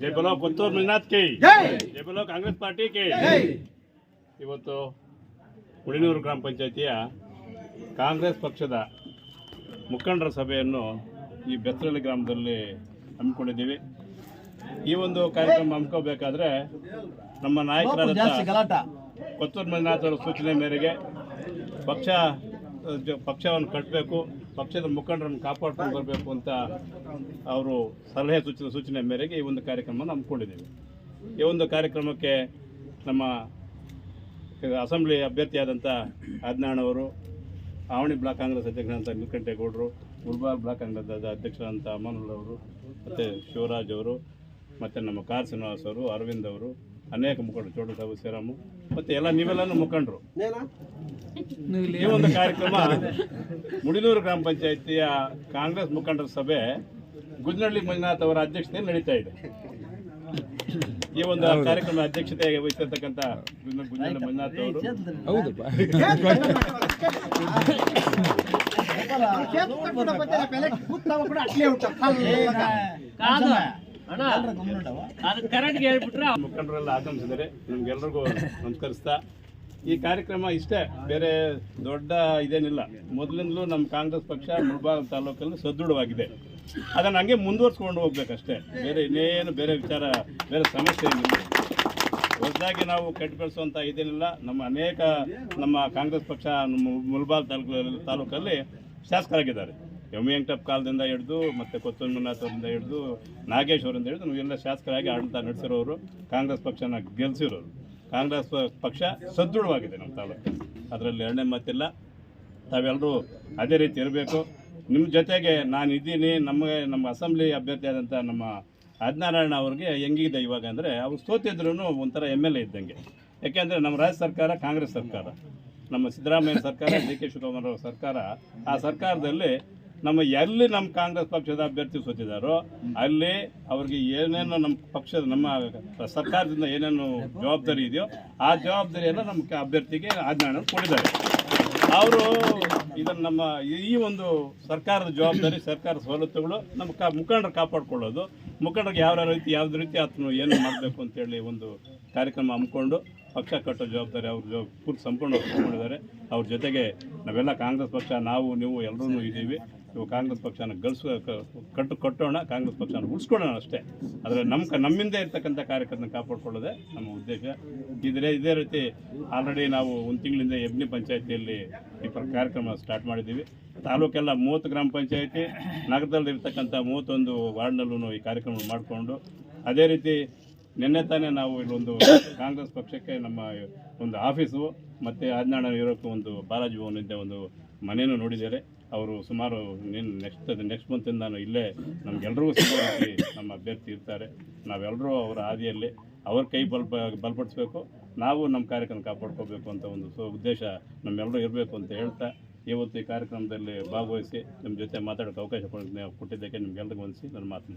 ಜೈ ಬಲೋ ಪುತ್ತೂರು ಮಂಜುನಾಥ್ ಕೆ. ಜೈ! ಬಲೋ ಕಾಂಗ್ರೆಸ್ ಪಾರ್ಟಿ ಕೆ. ಇವತ್ತು ಹುಳಿನೂರು ಗ್ರಾಮ ಪಂಚಾಯಿತಿಯ ಕಾಂಗ್ರೆಸ್ ಪಕ್ಷದ ಮುಖಂಡರ ಸಭೆಯನ್ನು ಈ ಬೆತ್ತರಳ್ಳಿ ಗ್ರಾಮದಲ್ಲಿ ಹಮ್ಮಿಕೊಂಡಿದ್ದೀವಿ. ಈ ಒಂದು ಕಾರ್ಯಕ್ರಮ ಹಮ್ಮಿಕೋಬೇಕಾದ್ರೆ ನಮ್ಮ ನಾಯಕರಾದ ಕೊತ್ತೂರು ಮಂಜುನಾಥ್ ಅವರ ಸೂಚನೆ ಮೇರೆಗೆ ಪಕ್ಷ ಪಕ್ಷವನ್ನು ಕಟ್ಟಬೇಕು. ಪಕ್ಷದ ಮುಖಂಡರನ್ನು ಕಾಪಾಡ್ಕೊಂಡು ಬರಬೇಕು ಅಂತ ಅವರು ಸಲಹೆ ಸೂಚನೆ ಸೂಚನೆ ಮೇರೆಗೆ ಈ ಒಂದು ಕಾರ್ಯಕ್ರಮವನ್ನು ಹಮ್ಮಿಕೊಂಡಿದ್ದೀವಿ. ಈ ಒಂದು ಕಾರ್ಯಕ್ರಮಕ್ಕೆ ನಮ್ಮ ಅಸೆಂಬ್ಲಿ ಅಭ್ಯರ್ಥಿಯಾದಂಥ ಆಜ್ಞಾಣವರು ಆವಣಿ ಬ್ಲಾಕ್ ಕಾಂಗ್ರೆಸ್ ಅಧ್ಯಕ್ಷರಾದಂಥ ನೀಲಕಂಠೇಗೌಡರು ಗುಲ್ಬಾರ್ ಬ್ಲಾಕ್ ಕಾಂಗ್ರೆಸ್ ಅಧ್ಯಕ್ಷರಾದಂಥ ಅಮನುಲ್ ಅವರು, ಮತ್ತು ಶಿವರಾಜ್ ಅವರು, ಮತ್ತು ನಮ್ಮ ಕಾರ್ ಶ್ರೀನಿವಾಸ್ ಅವರು, ಅರವಿಂದ್ ಅವರು ಅನೇಕ ಮುಖಂಡರು ಚೋಟ ಸಾಬು ಶ್ರೀರಾಮು ಮತ್ತು ಎಲ್ಲ ನೀವೆಲ್ಲನೂ ಮುಖಂಡರು. ಈ ಒಂದು ಕಾರ್ಯಕ್ರಮ ಮುಡಿನೂರು ಗ್ರಾಮ ಪಂಚಾಯಿತಿಯ ಕಾಂಗ್ರೆಸ್ ಮುಖಂಡರ ಸಭೆ ಗುಜ್ನಳ್ಳಿ ಮಂಜುನಾಥ್ ಅವರ ಅಧ್ಯಕ್ಷತೆಯಲ್ಲಿ ನಡೀತಾ ಇದೆ. ಈ ಒಂದು ಕಾರ್ಯಕ್ರಮ ಅಧ್ಯಕ್ಷತೆ ವಹಿಸಿರ್ತಕ್ಕಂಥ ಗುಜ್ನ- ಗುಜ್ನಳ್ಳಿ ಮಂಜುನಾಥ್ ಅವರು. ಕರೆಕ್ಟ್ಗೆ ಹೇಳ್ಬಿಟ್ರೆ ಮುಖಂಡರೆಲ್ಲ ಆಗಮಿಸಿದ್ದಾರೆ. ನಮ್ಗೆಲ್ರಿಗೂ ನಮಸ್ಕರಿಸ್ತಾ. ಈ ಕಾರ್ಯಕ್ರಮ ಇಷ್ಟೇ ಬೇರೆ ದೊಡ್ಡ ಇದೇನಿಲ್ಲ. ಮೊದಲಿಂದಲೂ ನಮ್ಮ ಕಾಂಗ್ರೆಸ್ ಪಕ್ಷ ಮುಳಬಾಗ ತಾಲೂಕಲ್ಲಿ ಸದೃಢವಾಗಿದೆ. ಅದನ್ನು ಹಂಗೆ ಮುಂದುವರ್ಸ್ಕೊಂಡು ಹೋಗ್ಬೇಕಷ್ಟೇ. ಬೇರೆ ಇನ್ನೇನು ಬೇರೆ ವಿಚಾರ ಬೇರೆ ಸಮಸ್ಯೆ ಏನಿಲ್ಲ. ಹೊಸದಾಗಿ ನಾವು ಕಟ್ಟಿ ಬೆಳೆಸುವಂಥ ಇದೇನಿಲ್ಲ. ನಮ್ಮ ಅನೇಕ ನಮ್ಮ ಕಾಂಗ್ರೆಸ್ ಪಕ್ಷ ನಮ್ಮ ಮುಲ್ಬಾಲ್ ತಾಲೂಕು ತಾಲೂಕಲ್ಲಿ ಶಾಸಕರಾಗಿದ್ದಾರೆ. ಎಂ ವೆಂಕಟಪ್ಪ ಕಾಲದಿಂದ ಹಿಡಿದು, ಮತ್ತು ಕೊತ್ತೂರು ಮಂಜುನಾಥ್ ಅವರಿಂದ ಹಿಡಿದು, ನಾಗೇಶ್ ಅವರಿಂದ ಹಿಡಿದು ನಾವೆಲ್ಲ ಶಾಸಕರಾಗಿ ಆಡಳಿತ ನಡೆಸಿರೋರು, ಕಾಂಗ್ರೆಸ್ ಪಕ್ಷನ ಗೆಲ್ಲಿಸಿರೋರು ಕಾಂಗ್ರೆಸ್ ಪಕ್ಷ ಸದೃಢವಾಗಿದೆ ನಮ್ಮ ತಾಲೂಕು. ಅದರಲ್ಲಿ ಎರಡನೇ ಮಾತಿಲ್ಲ. ತಾವೆಲ್ಲರೂ ಅದೇ ರೀತಿ ಇರಬೇಕು. ನಿಮ್ಮ ಜೊತೆಗೆ ನಾನು ಇದ್ದೀನಿ. ನಮಗೆ ನಮ್ಮ ಅಸೆಂಬ್ಲಿ ಅಭ್ಯರ್ಥಿಯಾದಂಥ ನಮ್ಮ ಆದಿನಾರಾಯಣ ಅವ್ರಿಗೆ ಹೆಂಗಿದೆ ಇವಾಗ ಅಂದರೆ, ಅವ್ರು ಸೋತಿದ್ರು ಒಂಥರ ಎಂ ಎಲ್ ಎ ಇದ್ದಂಗೆ. ಯಾಕೆಂದರೆ ನಮ್ಮ ರಾಜ್ಯ ಸರ್ಕಾರ, ಕಾಂಗ್ರೆಸ್ ಸರ್ಕಾರ. ನಮ್ಮ ಸಿದ್ದರಾಮಯ್ಯ ಸರ್ಕಾರ, ಡಿ ಕೆ ಶಿವಕುಮಾರ್ ಅವರ ಸರ್ಕಾರ. ಆ ಸರ್ಕಾರದಲ್ಲಿ ನಮ್ಮ ಎಲ್ಲಿ ನಮ್ಮ ಕಾಂಗ್ರೆಸ್ ಪಕ್ಷದ ಅಭ್ಯರ್ಥಿ ಸೋತಿದ್ದಾರೋ ಅಲ್ಲಿ ಅವ್ರಿಗೆ ಏನೇನು ನಮ್ಮ ಪಕ್ಷದ ನಮ್ಮ ಸರ್ಕಾರದಿಂದ ಏನೇನು ಜವಾಬ್ದಾರಿ ಇದೆಯೋ ಆ ಜವಾಬ್ದಾರಿಯನ್ನು ನಮ್ಮ ಅಭ್ಯರ್ಥಿಗೆ ಆಜ್ಞಾನ ಕೊಟ್ಟಿದ್ದಾರೆ. ಅವರು ಇದನ್ನು ನಮ್ಮ ಈ- ಒಂದು ಸರ್ಕಾರದ ಜವಾಬ್ದಾರಿ, ಸರ್ಕಾರ ಸವಲತ್ತುಗಳು ನಮ್ಮ ಕಾ ಮುಖಂಡರು ಕಾಪಾಡ್ಕೊಳ್ಳೋದು, ಮುಖಂಡರಿಗೆ ಯಾವ ರೀತಿ, ಯಾವ್ದು ರೀತಿ ಆತನು ಏನು ಮಾಡಬೇಕು ಅಂತೇಳಿ ಒಂದು ಕಾರ್ಯಕ್ರಮ ಹಮ್ಮಿಕೊಂಡು ಪಕ್ಷ ಕಟ್ಟೋ ಜವಾಬ್ದಾರಿ ಅವರು ಪೂರ್ತಿ ಸಂಪೂರ್ಣ ಮಾಡಿದ್ದಾರೆ ಅವ್ರ ಜೊತೆಗೆ ನಾವೆಲ್ಲ ಕಾಂಗ್ರೆಸ್ ಪಕ್ಷ, ನಾವು, ನೀವು ಎಲ್ಲರೂ ಇದ್ದೀವಿ. ಇವು ಕಾಂಗ್ರೆಸ್ ಪಕ್ಷನ ಗಳಿಸೋ ಕಟ್ಟು ಕಟ್ಟೋಣ, ಕಾಂಗ್ರೆಸ್ ಪಕ್ಷನ ಉಳಿಸ್ಕೊಳ್ಳೋಣ ಅಷ್ಟೇ. ಆದರೆ ನಮ್ಮ ನಮ್ಮಿಂದ ಇರ್ತಕ್ಕಂಥ ಕಾರ್ಯಕರ್ತನ ಕಾಪಾಡ್ಕೊಳ್ಳೋದೇ ನಮ್ಮ ಉದ್ದೇಶ. ಇದರೇ ಇದೇ ರೀತಿ ಆಲ್ರೆಡಿ ನಾವು ಒಂದು ತಿಂಗಳಿಂದ ಎಬ್ನಿ ಪಂಚಾಯತಿಯಲ್ಲಿ ಈ ಕಾರ್ಯಕ್ರಮ ಸ್ಟಾರ್ಟ್ ಮಾಡಿದ್ದೀವಿ. ತಾಲೂಕೆಲ್ಲ ಮೂವತ್ತು ಗ್ರಾಮ ಪಂಚಾಯತಿ, ನಗರದಲ್ಲಿ ಇರ್ತಕ್ಕಂಥ ಮೂವತ್ತೊಂದು ವಾರ್ಡ್ನಲ್ಲೂ ಈ ಕಾರ್ಯಕ್ರಮ ಮಾಡಿಕೊಂಡು, ಅದೇ ರೀತಿ ನಿನ್ನೆ ತಾನೇ ನಾವು ಇಲ್ಲೊಂದು ಕಾಂಗ್ರೆಸ್ ಪಕ್ಷಕ್ಕೆ ನಮ್ಮ ಒಂದು ಆಫೀಸು, ಮತ್ತು ಆಜ್ಞಾಣ ಇರೋಕ್ಕೆ ಒಂದು ಬಾಲಾಜಿ ಭವನಿಂದ ಒಂದು ಮನೆಯನ್ನು ನೋಡಿದ್ದಾರೆ ಅವರು ಸುಮಾರು ನಿನ್ನ ನೆಕ್ಸ್ಟ್ ನೆಕ್ಸ್ಟ್ ಮಂತಿಂದ ನಾನು ಇಲ್ಲೇ ನಮಗೆಲ್ಲರಿಗೂ ಸಿಗೋ ನಮ್ಮ ಅಭ್ಯರ್ಥಿ ಇರ್ತಾರೆ. ನಾವೆಲ್ಲರೂ ಅವರ ಹಾದಿಯಲ್ಲಿ ಅವ್ರ ಕೈ ಬಲ್ಪ ಬಲಪಡಿಸ್ಬೇಕು. ನಾವು ನಮ್ಮ ಕಾರ್ಯಕ್ರಮ ಕಾಪಾಡ್ಕೋಬೇಕು ಅಂತ ಒಂದು ಸೊ ಉದ್ದೇಶ ನಮ್ಮೆಲ್ಲರೂ ಇರಬೇಕು ಅಂತ ಹೇಳ್ತಾ ಇವತ್ತು ಈ ಕಾರ್ಯಕ್ರಮದಲ್ಲಿ ಭಾಗವಹಿಸಿ ನಿಮ್ಮ ಜೊತೆ ಮಾತಾಡೋಕ್ಕೆ ಅವಕಾಶ ಕೊಟ್ಟಿದ್ದಕ್ಕೆ ನಿಮಗೆಲ್ಲರಿಗೂ ಒಂದಿಸಿ ನನ್ನ ಮಾತು